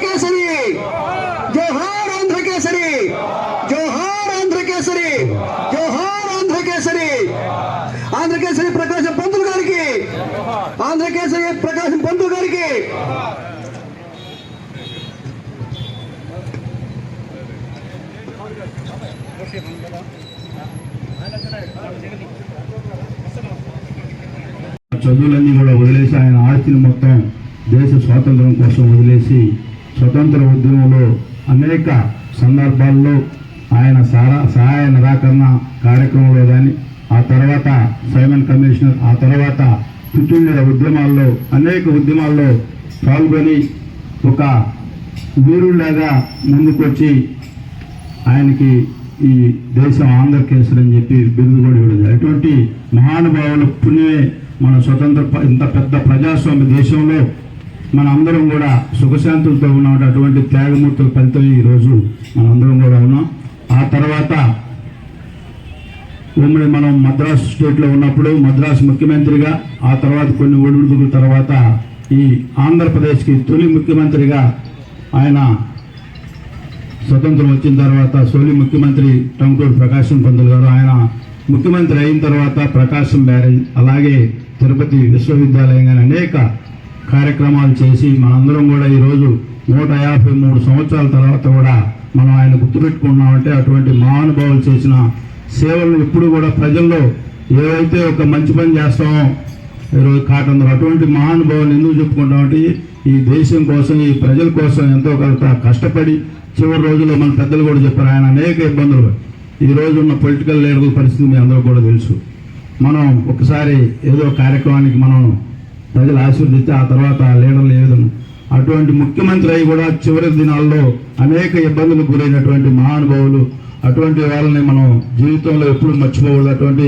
కేసరి జోహార్ ఆంధ్ర కేసరి జోహార్ ఆంధ్ర కేసరి జోహార్ ఆంధ్ర కేసరి ఆంధ్ర కేసరి ప్రకాశం పంతులు గారికి ఆంధ్ర కేసరి ప్రకాశం పంతులు గారికి చదువులన్నీ కూడా వదిలేసి ఆయన ఆస్తిని మొత్తం దేశ స్వాతంత్రం కోసం వదిలేసి స్వతంత్ర ఉద్యమంలో అనేక సందర్భాల్లో ఆయన సారా సహాయ నిరాకరణ కార్యక్రమంలో కానీ ఆ తర్వాత సైమన్ కమిషనర్ ఆ తర్వాత పుట్టిన ఉద్యమాల్లో అనేక ఉద్యమాల్లో పాల్గొని ఒక వీరులాగా ముందుకొచ్చి ఆయనకి ఈ దేశం ఆంధ్రకేసరి అని చెప్పి బిరుదు కూడా ఇవ్వడం అటువంటి మహానుభావుల పుణ్యమే మన స్వతంత్ర ఇంత పెద్ద ప్రజాస్వామ్య దేశంలో మన అందరం కూడా సుఖశాంతులతో ఉన్నాం. అటువంటి త్యాగమూర్తుల ఫలితం ఈరోజు మనందరం కూడా ఉన్నాం. ఆ తర్వాత ఉమ్మడి మనం మద్రాసు స్టేట్లో ఉన్నప్పుడు మద్రాసు ముఖ్యమంత్రిగా ఆ తర్వాత కొన్ని ఒడిదుడుకుల తర్వాత ఈ ఆంధ్రప్రదేశ్కి తొలి ముఖ్యమంత్రిగా ఆయన స్వతంత్రం వచ్చిన తర్వాత తొలి ముఖ్యమంత్రి టంకూరు ప్రకాశం పంతులు గారు ఆయన ముఖ్యమంత్రి అయిన తర్వాత ప్రకాశం బ్యారేజ్ అలాగే తిరుపతి విశ్వవిద్యాలయం కానీ అనేక కార్యక్రమాలు చేసి మనందరం కూడా ఈరోజు నూట యాభై మూడు సంవత్సరాల తర్వాత కూడా మనం ఆయన గుర్తుపెట్టుకున్నామంటే అటువంటి మహానుభావులు చేసిన సేవలను ఎప్పుడు కూడా ప్రజల్లో ఏవైతే ఒక మంచి పని చేస్తామో ఈరోజు కాటందరూ అటువంటి మహానుభావులు ఎందుకు చెప్పుకుంటామంటే ఈ దేశం కోసం ఈ ప్రజల కోసం ఎంతో కొంత కష్టపడి చివరి రోజుల్లో మన పెద్దలు కూడా చెప్పారు ఆయన అనేక ఇబ్బందులు ఈ రోజున్న పొలిటికల్ లీడర్ల పరిస్థితి మీ అందరూ కూడా తెలుసు. మనం ఒకసారి ఏదో కార్యక్రమానికి మనం ప్రజలు ఆశీర్వదిస్తే ఆ తర్వాత ఆ లీడర్లు ఏ విధంగా? అటువంటి ముఖ్యమంత్రి అయి కూడా చివరి దినాల్లో అనేక ఇబ్బందులకు గురైనటువంటి మహానుభావులు అటువంటి వాళ్ళని మనం జీవితంలో ఎప్పుడు మర్చిపోవాలి అటువంటి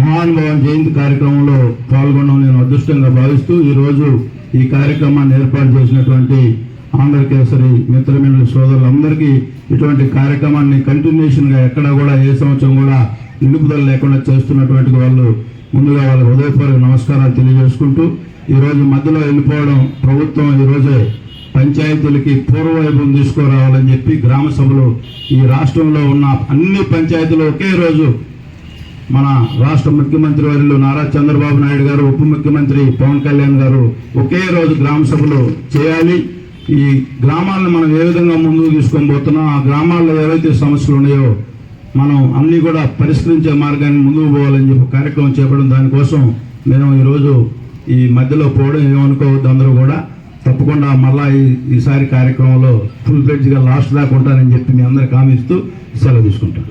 మహానుభావం జయంతి కార్యక్రమంలో పాల్గొనడం నేను అదృష్టంగా భావిస్తూ ఈరోజు ఈ కార్యక్రమాన్ని ఏర్పాటు చేసినటువంటి ఆంధ్రకేసరి మిత్రమైన సోదరులందరికీ ఇటువంటి కార్యక్రమాన్ని కంటిన్యూషన్గా ఎక్కడా కూడా ఏ సంవత్సరం కూడా నిలుపుదల లేకుండా చేస్తున్నటువంటి వాళ్ళు ముందుగా వాళ్ళ హృదయపూర్వక నమస్కారాలు తెలియజేసుకుంటూ ఈరోజు మధ్యలో వెళ్ళిపోవడం ప్రభుత్వం ఈరోజే పంచాయతీలకి పూర్వవైభవం తీసుకురావాలని చెప్పి గ్రామ సభలు ఈ రాష్ట్రంలో ఉన్న అన్ని పంచాయతీలు ఒకే రోజు మన రాష్ట్ర ముఖ్యమంత్రి వర్యులు నారా చంద్రబాబు నాయుడు గారు ఉప ముఖ్యమంత్రి పవన్ కళ్యాణ్ గారు ఒకే రోజు గ్రామ సభలు చేయాలి. ఈ గ్రామాలను మనం ఏ విధంగా ముందుకు తీసుకొని పోతున్నాం? ఆ గ్రామాల్లో ఏవైతే సమస్యలు ఉన్నాయో మనం అన్నీ కూడా పరిష్కరించే మార్గాన్ని ముందుకు పోవాలని చెప్పి కార్యక్రమం చేపడం దానికోసం మేము ఈరోజు ఈ మధ్యలో పోవడం ఏమనుకోవద్దు అందరూ కూడా. తప్పకుండా మళ్ళా ఈ ఈసారి కార్యక్రమంలో ఫుల్ ఫ్లెడ్జ్గా లాస్ట్ దాకా ఉంటానని చెప్పి మీ అందరికి హామీ ఇస్తూ సెలవు తీసుకుంటాను.